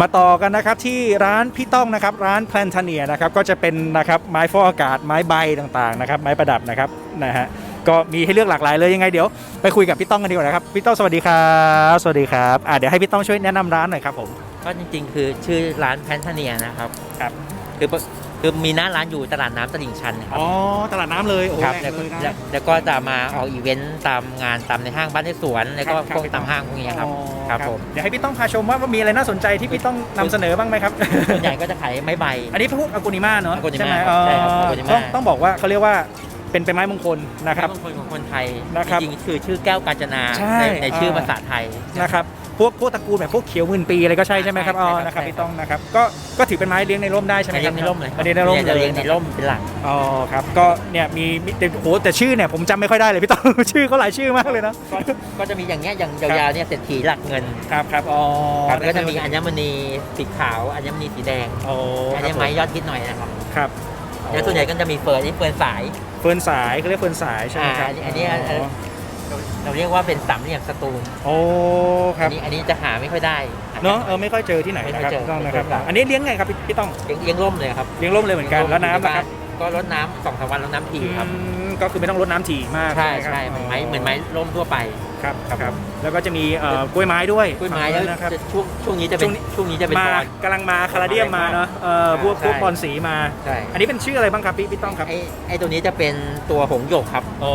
มาต่อกันนะครับที่ร้านพี่ต้องนะครับร้านแพลนทเนียนะครับก็จะเป็นนะครับไม้ฟอกอากาศไม้ใบต่างๆนะครับไม้ประดับนะครับนะฮะก็มีให้เลือกหลากหลายเลยยังไงเดี๋ยวไปคุยกับพี่ต้องกันดีกว่านะครับพี่ต้องสวัสดีครับสวัสดีครับอ่าเดี๋ยวให้พี่ต้องช่วยแนะนำร้านหน่อยครับผมก็จริงๆ คือชื่อร้านแพนทเนียนะครับครับคือ คือมีหน้าร้านอยู่ตลาดน้ำตลิ่งชันครับอ๋อตลาดน้ำเลยโอ้โหครับแรแล้วงก็เลยนะ แล้วแล้วก็จะมาออกอีเวนต์ตามงานตามในห้างบ้านในสวน แล้วก็ครับพวกครับตามห้างพวกนี้ครับ อ๋อครับผม เดี๋ยวให้พี่ต้องพาชมว่าว่ามีอะไรน่าสนใจที่พี่ต้องนำเสนอบ้างไหมครับ ส่วนใหญ่ก็จะขายไม้ใบ อันนี้พวกอากูนิมาเนาะ Agonima ใช่ไหมครับใช่ครับอ๋อ Agonima ต้องต้องบอกว่าเขาเรียกว่า เป็นเป็นไม้มงคลนะครับบางคนของคนไทยนะครับจริงๆคือชื่อแก้วกาญจนาใช่ในในชื่ออ่าภาษาไทย นะครับพวกพวกตระกูลแบบพวกเขียวหมื่นปีอะไรก็ใช่ใช่ไหมครับใช่อ๋อใช่ครับนะครับใช่พี่ต้องนะครับก็ก็ถือเป็นไม้เลี้ยงในร่มได้ใช่ไหมเลี้คยรับงในร่มเลยเลี้ยงในร่มจะเลยเลี้ยงในร่มเป็นหลัก อ๋อครับก็เนี่ยมีมีแต่โหแต่ชื่อเนี่ยผมจำไม่ค่อยได้เลยพี่ต้อง ชื่อเขาหลายชื่อมากเลยนะก็ก็จะมีอย่างเงี้ยอย่างยาวๆเนี่ยเศรษฐีหลักเงินครับครับอ๋อครับแล้วก็จะมีอัญมณีสีขาวอัญมณีสีแดงโอ้อันครันี้บไม้ยอดฮิตหน่อยนะครับ ครับ แล้วส่วนใหญ่ก็จะมีเฟิร์นนี่เฟิร์นสายเฟิร์นสายเขาเรียกเฟิร์นสายใช่ไหมครับอ่าอันนี้อันนี้เราเราเรียกว่าเป็นสามเหลี่ยมสตูลโอ้คอัรับนนี้อันนี้จะหาไม่ค่อยได้หเนาะเออไม่ค่อยเจอที่ไหนไม่นะค่คอรับยเจอพี่ต้องนะครับไม่ค่อยเจออันนี้เลี้ยงไงครับพี่พี่ต้องเลี้ยงเลี้ยงร่มเลยครับเลี้ยงร่มเลยเหมือนกันแล้วน้ำนะครับก็รดน้ำสองสามวันรดน้ำทีครับอืมก็คือไม่ต้องรดน้ำถี่มากใช่ไหมครับใช่เหมือนไม้เหมือนไม้ร่มทั่วไป ครับครับแล้วก็จะมีเอ่อกล้วยไม้ด้วยกล้วยไม้ฝั่แล้วงนู้นนะครับ จะช่วงช่วงนี้จะเป็นช่วงนี้ ช่วงนี้จะเป็นมาบอล กำลังมาคาราเดียมมาเนาะเอ่อพวกใช่ พวกบอลสีมา ใช่อันนี้เป็นชื่ออะไรบ้างครับพี่พี่ต้องครับไอ้ไอ้ตัวนี้จะเป็นตัวหงส์หยกครับอ๋อ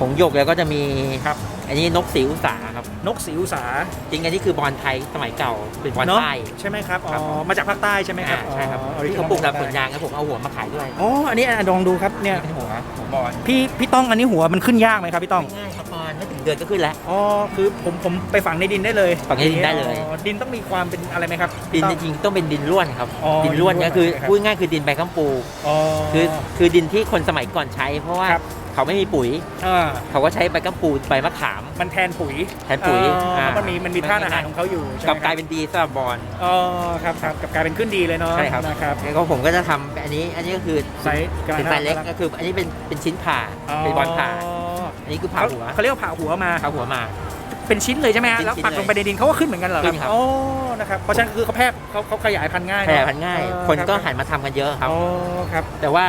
หงส์หยกแล้วก็จะมีครับอันนี้นกสีอุสาครับนกสีอุสาจริงอันนี้คือบอลไทยสมัยเก่าเป็นบอลเนาะใต้ ใช่ไหมครับอ๋ครับอมาจากภาคใต้ใช่ไหมครับอ่าใช่ครับอ๋อ ที่เขาปลูกแบบสวนยางแล้วผมเอาหัวมาขายด้วยอ๋ออันนี้อะลองดูครับเนี่ยนี่เป็นหัวหัวบอลพี่พี่ต้องอันนี้หัวมันขึ้นยากไหมครับพี่ต้อง ง่ายครับ บอลไม่ถึงเดือนก็ขึ้นแล้ว อ๋อคือผมผมไปฝังในดินได้เลยฝังในดินได้เลย อ๋อดินต้องมีความเป็นอะไรไหมครับ ดินต้จองริงๆต้องเป็นดินร่วนครับ อ๋อดินร่วนดินร่วนก็คือครับ พูดง่ายคือดินใบข้ามปู อ๋อ คือคือดินที่คนสมัยก่อนใช้ เพราะว่าครับ เขาไม่มีปุ๋ย อ่าเขาก็ใช้ใบกัมปูใบมะขาม มันแทนปุ๋ยแทนปุ๋ยอ๋ออ่ามันมีมันมีธาตุอาหารของเขาอยู่ใช่ไหกมลับครับกลายเป็นดีสำหรับบอล อ๋อครับครับกลับกลายเป็นขึ้นดีเลยเนาะใช่ครับ นะครับแล้วก็ผมก็จะทำอันนี้อันนี้ก็คือไซส์กำลังเป็นไซส์เล็กน่ารัก็คือ อันนี้เป็นเป็นชิ้นผ่าเป็นบอลผ่า อันนี้คือผ่าเขาหัวเขาเรียกว่าผ่าหัวมาผ่าหัวมา เป็นชิ้นเลยใช่ไหมฮะเป็นแล้วชิ้นปักลงไปในดินเขาก็ขึ้นเหมือนกันเหรอคขึ้รับนครับอ๋อนะครับเพราะฉะนั้นคือเขาแพร่เขาเขาขยายพันธุ์ง่ายแผ่เอะพันง่าย เออคนก็รับหันมาทำกันเยอะครับ อ๋อครับแต่ว่า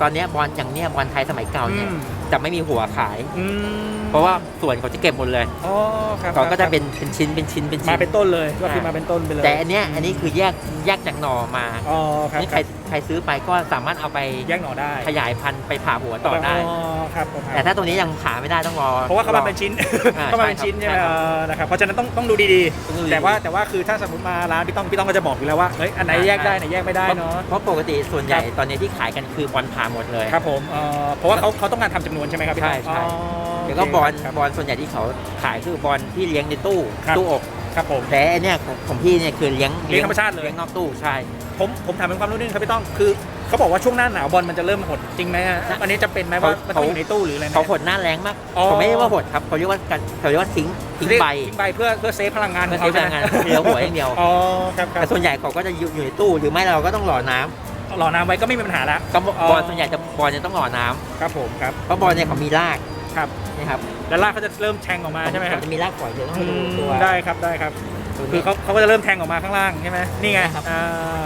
ตอนเนี้ยบอลอย่างเนี้ยบอลไทยสมัยเก่าอืเนี่ยม จะไม่มีหัวขาย อืมเพราะว่าส่วนเขาจะเก็บหมดเลยอ๋อครับเขาก็คจะรับเป็นเป็นชิ้นเป็นชิ้นเป็นชิ้มานเป็นต้นเลยก็คือมาเป็นต้นไปเลยแต่อันเนี้ยอันนี้คือแยกแยกจากหน่อมาอ๋อครับนี่คใครรับใครซื้อไปก็สามารถเอาไปแยกหน่อได้ขยายพันธุ์ไปผ่าหัวต่อได้ อ๋อครับผมครับ แต่ถ้าตรงนี้ยังผ่าไม่ได้ต้องรอ เพราะว่าเขามาเป็นชิ้น อ่าเขามาเป็นชิ้นใช่ใช่ไหมครับเออนะครับ เพราะฉะนั้นต้องต้องดูดีต้องดูๆดีแต่ว่าแต่ว่าคือถ้าสมมติมาร้านพี่ต้องพี่ต้องก็จะบอกอยู่แล้วว่า เฮ้ย อันไหนแยกได้ไหนแยกไม่ได้เนาะ เพราะปกติส่วนใหญ่ครับ ตอนนี้ที่ขายกันคือบอลผ่าหมดเลย ครับผมเอ่อเพราะว่าเขาเขาต้องการทำจำนวนใช่ไหมครับพี่ต้องใช่ใช่ อ๋อแล้วก็บอลครับ บอลส่วนใหญ่ที่เขาขายคือบอลที่เลี้ยงในตู้ครับ ตู้อบครับผม แต่อันเนี้ยของของพี่เนี่ยคือเลี้ยงเลี้ยงธรรมชาติเลย เลี้ยงนอกตู้ใช่ ผมผมถามเป็นความรู้นิดนึงครับพี่ต้องคือเขาบอกว่าช่วงหน้าหนาวบอลมันจะเริ่มหดจริงไหมฮะอันนี้จะเป็นไหมว่ามันต้องอยู่ในตู้หรืออะไรไหม เขาหดหน้าแรงมากอ๋อ เขาไม่เรียกว่าหดครับเขาเรียกว่าการเขาเรียกว่าทิ้งทิ้งใบทิ้งใบเพื่อเพื่อเซฟพลังงานเพื่อขเซฟพลังงานเหลือหัวอย่างเดียวอ๋อครับครับแต่ส่วนใหญ่เขาก็จะอยู่อยู่ในตู้หรือไม่เราก็ต้องหล่อน้ำ หล่อน้ำไว้ก็ไม่มีปัญหาละก็อ๋อบอลส่วนใหญ่จะบอลจะต้องหล่อน้ำครับผมครับเพราะบอลเนี่ยเขามีรากครับนะครับแล้วรากเขาจะเริ่มแทงออกมาใช่ไหมครับเขาจะมีรากฝอยเดี๋ยวต้องอืให้ดูมตัวได้ครับได้ครับตัวคืนี้อเขาเขาก็จะเริ่มแทงออกมาข้างล่างใช่ไหมนี่ไงใช่ครับอ่า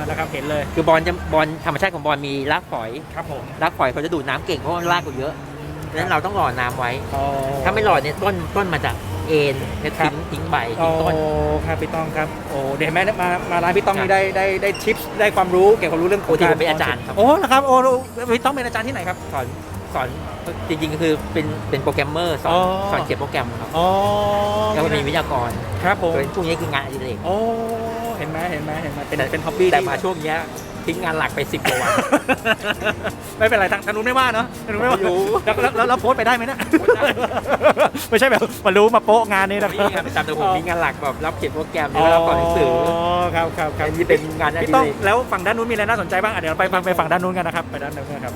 นะครับเห็นเลย คือบอลจะบอลธรรมชาติของบอลมีรากฝอยครับผมรากฝอยเขาจะดูดน้ำเก่งเพราะว่ารากเขาเยอะดังนั้นเราต้องหล่อน้ำไว้อ๋อถ้าไม่หล่อเนี่ยต้นต้นมาจาก เอ็นแล้วทิ้งทิ้งใบโอ้ทิ้งต้นครับพี่ต้องครับโอ้เดี๋ยวเห็นไหมมามาร้านพี่ต้องครับนี่ได้ได้ได้ทิปได้ความรู้เกี่ยวกับรู้เรื่องปกติผมเป็นอาจารย์ครับ โอ้นะครับโอ้พี่ต้องเป็นอาจารย์ที่ไหนครับ สอนสอนจริงๆก็คือเป็นเป็นโปรแกรมเมอร์สอนอ๋อ สอนเขียนโปรแกรมครับอ๋อแล้วก็มีวิทยากรครับผม เป็นพวกนี้คืองานอดิเรกโอ้เห็นไหมเห็นไหมเห็นไหมเป็นแต่เป็นฮ็อบบี้แต่มาช่วงเนี้ย ทิ้งงานหลักไปสิบกว่าวัน ไม่เป็นไรทางทางนู้นไม่ว่าเนาะทางนู้นไม่ว่าไม่รู้แล้วแล้วแล้วแล้วโพสต์ไปได้ไหมเนี่ยโพสต์ได้ ไม่ใช่แบบมารู้มาโป๊ะงานนี้นะคนี่รับงานประจำแต่ผมมีงานหลักแบบรับเขียนโปรแกรมแล้วรับสอนหนังสือครับครับครับอันนี้เป็นงานอพี่ดิต้องเรกแล้วฝั่งด้านนู้นมีอะไรน่าสนใจบ้างอะเดี๋ยวเราไปไปไปฝั่งด้านนู้นกันนะครับไปด้านนู้นกันครับ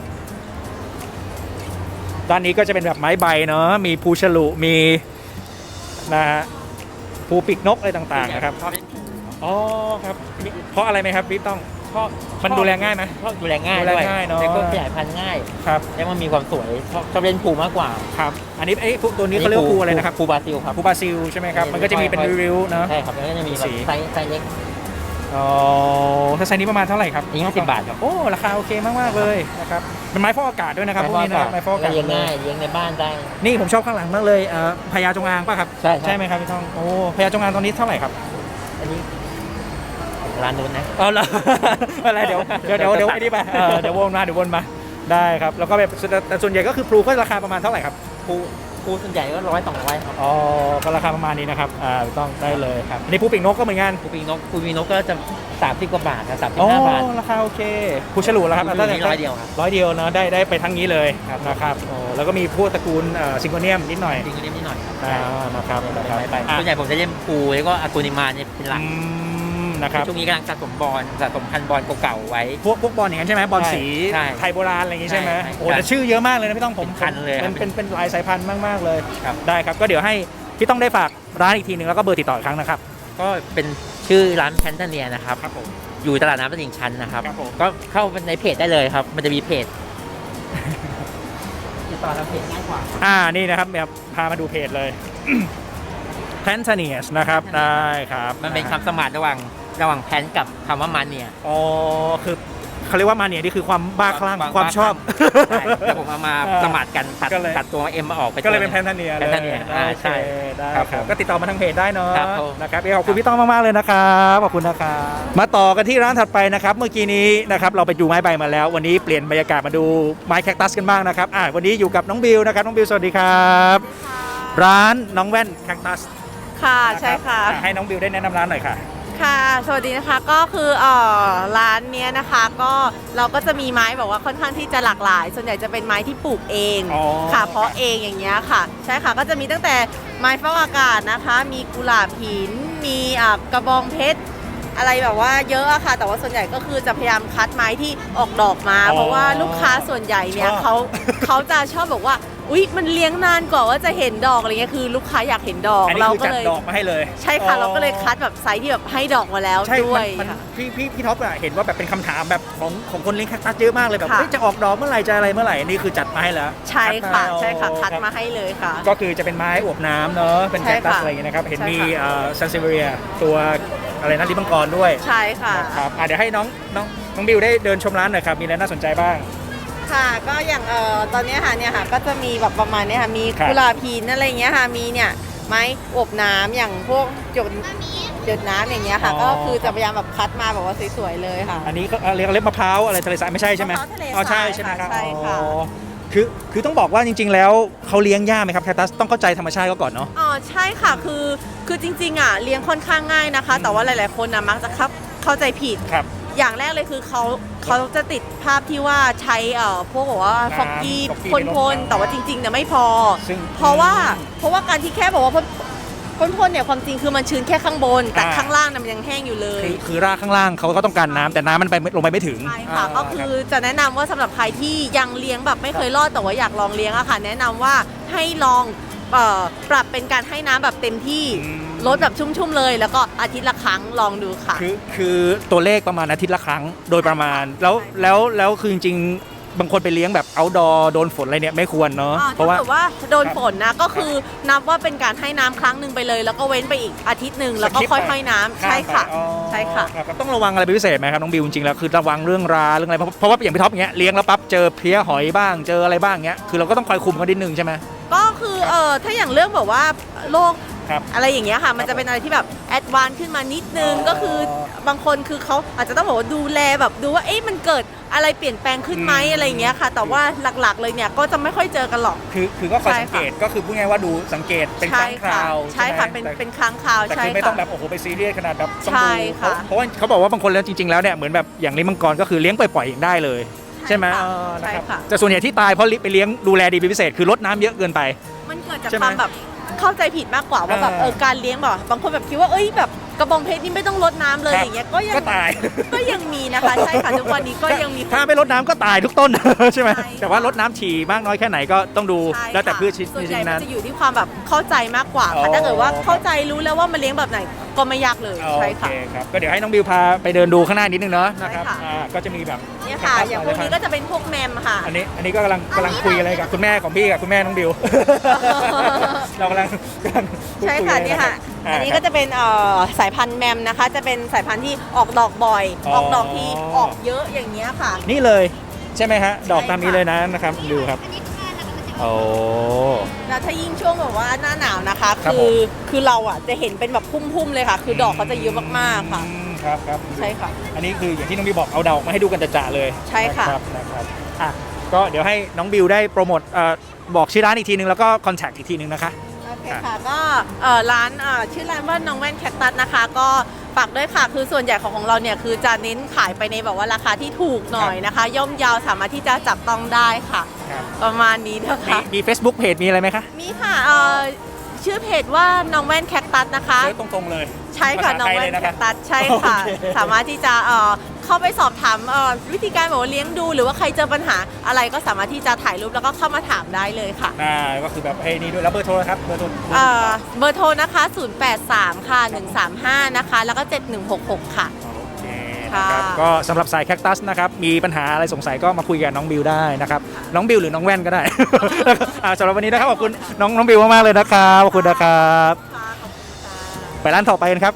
ด้านนี้ก็จะเป็นแบบไม้ใบเนาะมีภูฉลุมีนะฮะภูปีกนกอะไรต่างๆนะครับ ชอบเล่นภูอ๋อครับมีเพราะอะไรไหมครับพี่ต้อง ชอบมันดูแลง่ายไหม ชอบดูแลง่ายดูแลด้วยง่ายเนอะ แล้วก็ขยายพันธุ์ง่ายครับ แล้วมันมีความสวยชอบชอบเล่นภูมากกว่าครับ อันนี้ไอ้ยพวกตัวนี้เขาเรียกว่าภูอะไรนะครับภูบราซิลครับ ภูบราซิลใช่ไหมครับ มันก็จะมีเป็นริ้วๆเนาะใช่ครับแล้วก็จะมีแบสีบไซส์ไซส์เล็ก อ๋อถ้าไซส์นี้ประมาณเท่าไหร่ครับอันนี้50บาทครับ โอ้ ราคาโอเคมากๆเลยนะครับ เป็นไม้ฟอกอากาศด้วยนะครับพวกนี้นะครับไม้ฟอกอากาศ เลี้ยงง่ายเลี้ยงในบ้านได้ นี่ผมชอบข้างหลังมากเลยเอ่อพญาจงอางป่ะครับ ใช่ครับ ใช่ไหมครับพี่ทอง โอ้พญาจงอางตอนนี้เท่าไหร่ครับอันนี้ ร้านนู้นนะ เอาละ อะไรเดี๋ยวเดี๋ยวเดี๋ยวเดี๋ยวไอ้นี่ไปเออเดี๋ยววนมาเดี๋ยววนมาได้ครับแล้วก็แบบแต่ส่วนใหญ่ก็คือพลูก็ราคาประมาณเท่าไหร่ครับปูปูส่วนใหญ่ก็ร้อยสองร้อยครับอ๋อก็ราคาประมาณนี้นะครับอ่าต้องได้เลยครับอันนี้ปูปีกนกก็เหมือนกันปูปีนกปูปีนกก็จะสามสิบกว่าบาทนะสามสิบอ๋อห้าบาทราคาโอเคปูฉลูแล้วครับปูฉลูนี่ร้อยเดียวครับร้อยเดียวเนอะได้ได้ไปทั้งนี้เลยครับนะครับโอ้แล้วก็มีพวกตระกูลซิงโกเนียมนิดหน่อยจริงก็เล่นนิดหน่อยครับอ่านะครับนะครับไปอะส่วนใหญ่ผมจะเล่นปูแล้วก็อากูนิมาเนี่ยเป็นหลักอืม นะครับช่วงนี้กำลังสะสมบอลสะสมพันธุ์บอลเก่าๆไว้ พวกพวกบอลอย่างนั้นใช่ไหมบอลใช่สีใช่ไทยโบราณอะไรอย่างงี้ใช่ไหมใช่ใช่โอ้แต่ชื่อเยอะมากเลยนะพี่ต้องผมเป็นพันเลยครับเป็นเป็นเป็นหลายสายพันธุ์มากๆเลยครับ ได้ครับ ก็เดี๋ยวให้พี่ต้องได้ฝากร้านอีกทีหนึ่งแล้วก็เบอร์ติดต่ออีกครั้งนะครับ ก็เป็นชื่อร้านแพนเทเนียนะครับ ครับผม อยู่ตลาดน้ำตลิ่งชันนะครับ ครับผม ก็เข้าไปในเพจได้เลยครับ มันจะมีเพจติดต่อทางเพจง่ายกว่า อ่านี่นะครับแบบพามาดูเพจเลย แพนทานีสนะครับได้ครับมันเป็นคำสมานระหว่าง ระหว่างแพนกับคำว่ามันเนี่ยอ๋อคือเขาเรียกว่ามาเนี่ยนี่คือความบ้าคลั่งความความชอบ ใช่แล้วผมเอามาอ่าสมานกันตัดก็เลย ตัดตัวเอ็มมาออกไปก็เลยเป็นตัวแพหนทาเนียเลย Pantania อ่าใช่ โอเคได้ครับครับผมก็ติดต่อมาทางเพจได้เนาะครับผม นะครับเอ้ขอบคุณพี่ต้องมากๆเลยนะครับขอบคุณนะครับมาต่อกันที่ร้านถัดไปนะครับ เมื่อกี้นี้นะครับเราไปดูไม้ใบมาแล้ว วันนี้เปลี่ยนบรรยากาศมาดูไม้แคคตัสกันบ้างนะครับอ่าวันนี้อยู่กับน้องบิวนะครับน้องบิวสวัสดีครับ ร้านน้องแว่นแคคตัสค่ะ ใช่ค่ะอ่ให้น้องบิวได้แนะนำร้านหน่อยค่ะ ค่ะ สวัสดีนะคะ ก็คือเอ่อร้านเนี้ยนะคะ ก็เราก็จะมีไม้แบบว่าค่อนข้างที่จะหลากหลาย ส่วนใหญ่จะเป็นไม้ที่ปลูกเองอ๋อ ค่ะ เพาะเองอย่างเงี้ยค่ะ ใช่ค่ะ ก็จะมีตั้งแต่ไม้ฟอกอากาศนะคะ มีกุหลาบหิน มีอ่ากระบองเพชร อะไรแบบว่าเยอะอะค่ะ แต่ว่าส่วนใหญ่ก็คือจะพยายามคัดไม้ที่ออกดอกมา อ๋อเพราะว่าลูกค้าส่วนใหญ่เนี่ยชอบ เขาเขาจะชอบบอกว่า อุ๊ยมันเลี้ยงนานกว่าว่าจะเห็นดอกอะไรเงี้ยคือ ลูกค้าอยากเห็นดอกอันนี้เราคือก็จัดเลย ดอกมาให้เลยใช่ค่ะอ๋อเราก็เลยคัดแบบไซส์ที่แบบให้ดอกมาแล้วใช่ด้วยมันมันค่ะ พี่พี่พี่ท็อปอะเห็นว่าแบบเป็นคำถามแบบของของคนเลี้ยงแคคตัสเยอะมากเลยแบบค่ะ เฮ้ยจะออกดอกเมื่อไหร่จะอะไรเมื่อไหร่นี่คือจัดมาให้แล้วใช่ค่ะดมาใช่ค่ะอ๋อคัดรับมาให้เลยค่ะ ก็คือจะเป็นไม้อวบน้ำเนอะเป็นใช่แคคตัสค่ะอะไรอย่างเงี้ยนะครับเห็นใช่มีค่ะซันซิเวียตัวอะไรนะลิบังกรด้วยใช่ค่ะ นะครับอะเดี๋ยวให้น้องน้องน้องบิวได้เดินชมร้านหน่อยครับมีอะไรน่าสนใจบ้าง ค่ะก็อย่างเอ่อตอนเนี้ยค่ะเนี่ยค่ะก็จะมีแบบประมาณเนี้ยค่ะมีครับ กุหลาบหินอะไรอย่างเงี้ยค่ะมีเนี่ยไม้อบน้ำอย่างพวกหยดหยดน้ำอย่างเงี้ยค่ะ ก็คือจะพยายามแบบคัดมาแบบว่าสวยๆเลยค่ะ อันนี้ก็เรียกเล็บมะพร้าวอะไรทะเลทรายไม่ใช่ใช่ไหมมะพร้าวทะเลทรายอ๋อใช่ใช่ไหมครับค่ะใช่ค่ะ อ๋อคือคือต้องบอกว่าจริง ๆ แล้วเขาเลี้ยงยากไหมครับแคคตัสต้องเข้าใจธรรมชาติเขาก่อนเนาะ อ๋อใช่ค่ะคือคือจริงๆอะเลี้ยงค่อนข้างง่ายนะคะ แต่ว่าหลาย ๆคนนะมักจะเข้าเข้าใจผิด ครับ อย่างแรกเลยคือเขาเขาจะติดภาพที่ว่าใช้เอ่อพวกแบบว่าน้ำฟอกกี้ฟอกกี้พ่นในพ่รนถแต่ว่าจริงๆเนี่ยไม่พอ ซึ่งเพราะว่าเพราะว่าการที่แค่บอกว่าพ่นพ่นพ่นเนี่ยความจริงคือมันชื้นแค่ข้างบน แต่อ่า ข้างล่างเนี่ยมันยังแห้งอยู่เลย คือคือรากข้างล่างเขาก็ต้องการน้ำแต่น้ำมันไปลงไปไม่ถึง ใช่ค่ะาก็คือจะแนะนำว่าสำหรับใครที่ยังเลี้ยงแบบไม่เคยรอดแต่ว่าอยากลองเลี้ยงอะค่ะ แนะนำว่าให้ลองเอ่อปรับเป็นการให้น้ำแบบเต็มที่ อืม ลดแบบชุ่มๆเลย แล้วก็อาทิตย์ละครั้งลองดูค่ะ คือคือตัวเลขประมาณอาทิตย์ละครั้งโดยประมาณ แล้วแล้วแล้วคือจริงๆ บางคนไปเลี้ยงแบบเอาดอโดนฝนอะไรเนี่ยไม่ควรเนาะอ่าเพถ้าราะว่าเกิดว่าโดนฝนนะก็คือนับว่าเป็นการให้น้ำครั้งหนึ่งไปเลย แล้วก็เว้นไปอีกอาทิตย์หนึ่งแล้วก็สคิปค่อยไปให้น้ำใช่ค่ะอ๋อใช่ค่ะ รับต้องระวังอะไรเป็นพิเศษไหมครับน้องบิวจริงๆแล้วคือระวังเรื่องราเรื่องอะไรเพราะเพราะว่าอย่างพี่ท็อปอย่างเงี้ยเลี้ยงแล้วปั๊บเจอเพลี้ยหอยบ้างเจออะไรบ้างเงี้ยคือเราก็ต้องคอยคุมกันนิดนึงใช่ไหม ก็คือเออถ้าอย่างเรื่องแบบว่าโรค ครับอะไรอย่างเงี้ยค่ะ มันจะเป็นอะไรที่แบบแอดวานขึ้นมานิดนึงอ๋อก็คือบางคนคือเขาอาจจะต้องบอกว่าดูแลแบบดูว่าเอ๊ะมันเกิดอะไรเปลี่ยนแปลงขึ้นไหมอืม อะไรอย่างเงี้ยค่ะ แต่ว่าหลักๆเลยเนี่ยก็จะไม่ค่อยเจอกันหรอก คือคือก็คอยใช่สังค่ะเกตก็คือพูดง่ายๆว่าดูสังเกตเป็นคใช่รั้งคค่ะราวใช่ค่ะไหมเป็นแต่เป็นครั้งคราวแต่ใช่คือไม่ต้อค่ะ งแบบโอ้โหไปซีเรียสขนาดแบบต้องใช่ดูค่ะ เพราะว่าเขาบอกว่าบางคนแล้วจริงๆแล้วเนี่ยเหมือนแบบอย่างลิงมังกรก็คือเลี้ยงปล่อยๆเองได้เลย ใช่ไหมค่ะเออนะใช่ครับ ค่ะ แต่ส่วนใหญ่ที่ตายเพราะไปเลี้ยงดูแลดีเป็นพิเศษคือลดน้ำเยอะเกินไป มันเกิดจากใช่ไหมความแบบ เข้าใจผิดมากกว่าว่าแบบเออเออการเลี้ยงแบบบางคนแบบคิดว่าเอ้ยแบบกระบองเพชรนี่ไม่ต้องลดน้ำเลยครับอย่างเงี้ยก็ยังก็ตาย ก็ยังมีนะคะใช่ค่ะทุกวันนี้ก็ยังมี ถ้าไม่ลดน้ำก็ตายทุกต้น ใช่ไหมใช่ค่ะ แต่ว่าลดน้ำฉี่มากน้อยแค่ไหนก็ต้องดูใช่แล้วแต่ค่ะพืชชนิดส่วนใหญ่นั้นมันจะอยู่ที่ความแบบเข้าใจมากกว่าอ๋ค่ะอถ้าเกิดว่าเข้าใจรู้แล้วว่ามันเลี้ยงแบบไหน ก็ไม่ยากเลยใช่โอเคค่ะครับก็เดี๋ยวให้น้องบิวพาไปเดินดูข้างหน้านิดนึงเนาะนะครับใช่ค่ะ อ่าก็จะมีแบบเนี่ยค่ะ อย่างพวกนี้ก็จะเป็นพวกแมมค่ะ อันนี้อันนี้ก็กำลังกำลังคุยอะไรกับคุณแม่ของพี่กับคุณแม่น้องบิว เรากำลังกำลังพูดใช่คุยค่ะเลยนี่รับค่ะาอันนี้คก็รับจะเป็นเอ่อสายพันธุ์แมมนะคะ จะเป็นสายพันธุ์ที่ออกดอกบ่อยอ๋อออกดอกที่ออกเยอะอย่างเงี้ยค่ะ นี่เลยใช่ไหมฮะดอกใช่ตามนี้ค่ะเลยนะนะครับดูครับ โอ้ แล้วถ้ายิ่งช่วงแบบว่าหน้าหนาวนะคะ ครับคืผมอคือเราอะจะเห็นเป็นแบบพุ่มๆเลยค่ะ คือดอกเขาจะเยอะมากๆค่ะ อืมครับครับใช่ค่ะ อันนี้คืออย่างที่น้องบิวบอกเอาดอกมาให้ดูกันจะๆเลยใช่ค่ะนรับนะครับอะก็เดี๋ยวให้น้องบิวได้โปรโมทเอ่อบอกชื่อร้านอีกทีนึงแล้วก็คอนแทคอีกทีนึงนะคะโอเคค่ะก็เอ่อร้านเอ่อชื่อร้านว่าน้องแว่นแคคตัสนะคะ ก็ฝากด้วยค่ะคือส่วนใหญ่ของของเราเนี่ยคือจะเน้นขายไปในแบบว่าราคาที่ถูกหน่อยนะคะ ย่อมเยาวสามารถที่จะจับต้องได้ค่ะ ครับประมาณนี้นะมีคะ มี Facebook เพจมีอะไรไหมคะ มีค่ะเอ่อ ชื่อเพจว่าน้องแว่นแคคตัสนะคะ เซิร์ชตรงๆเลยใช่ค่ะภาษาน้องไทยแว่เลยนนะแคครับคตัสใช่ค่ะ โอเค สามารถที่จะเอ่อเข้าไปสอบถามเอ่อวิธีการแบบว่าเลี้ยงดู หรือว่าใครเจอปัญหาอะไรก็สามารถที่จะถ่ายรูปแล้วก็เข้ามาถามได้เลยค่ะอ่าก็คือแบบให้นี่ด้วยแล้วเบอร์โทรนะครับเบอร์โทรเอ่อเบอร์โทรนะคะ 083 ค่ะ 135 นะคะ แล้วก็ 7166 ค่ะโอเคนะครับค่ะก็สำหรับสายแคคตัสนะครับมีปัญหาอะไรสงสัยก็มาคุยกับน้องบิวได้นะครับน้องบิวหรือน้องแว่นก็ได้ อ่าสำหรับวันนี้นะครับขอบคุณน้องน้องบิวมากๆเลยนะครับขอบคุณนะครับ ค่ะขอบคุณค่ะ ไปร้านต่อไปกันครับ